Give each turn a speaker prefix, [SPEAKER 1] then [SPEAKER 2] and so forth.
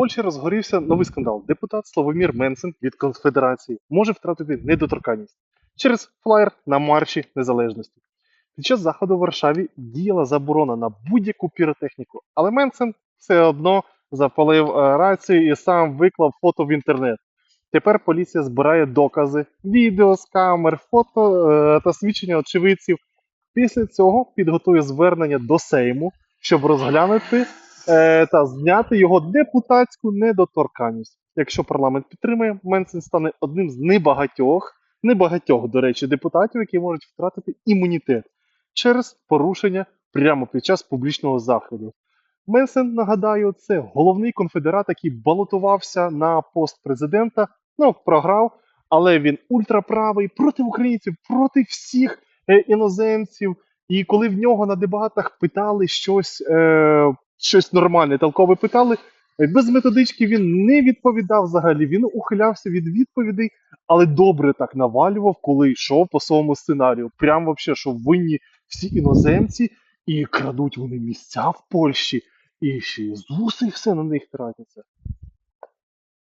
[SPEAKER 1] Польщі розгорівся новий скандал. Депутат Славомір Менсен від Конфедерації може втратити недоторканність через флаєр на марші незалежності. Під час заходу в Варшаві діяла заборона на будь-яку піротехніку, але Менсен все одно запалив е, рацію і сам виклав фото в інтернет. Тепер поліція збирає докази, відео з камер, фото е, та свідчення очевидців. Після цього підготує звернення до Сейму, щоб розглянути е, та зняти його депутатську недоторканність. Якщо парламент підтримає, Менсен стане одним з небагатьох, небагатьох, до речі, депутатів, які можуть втратити імунітет через порушення прямо під час публічного заходу. Менсен, нагадаю, це головний конфедерат, який балотувався на пост президента. Ну, програв, але він ультраправий проти українців, проти всіх е, іноземців. І коли в нього на дебатах питали щось, е, щось нормальне, толкове питали, е, без методички він не відповідав взагалі. Він ухилявся від відповідей, але добре так навалював, коли йшов по своєму сценарію. Прям вообще, що винні всі іноземці, і крадуть вони місця в Польщі, і ще й з уси все на них тратяться.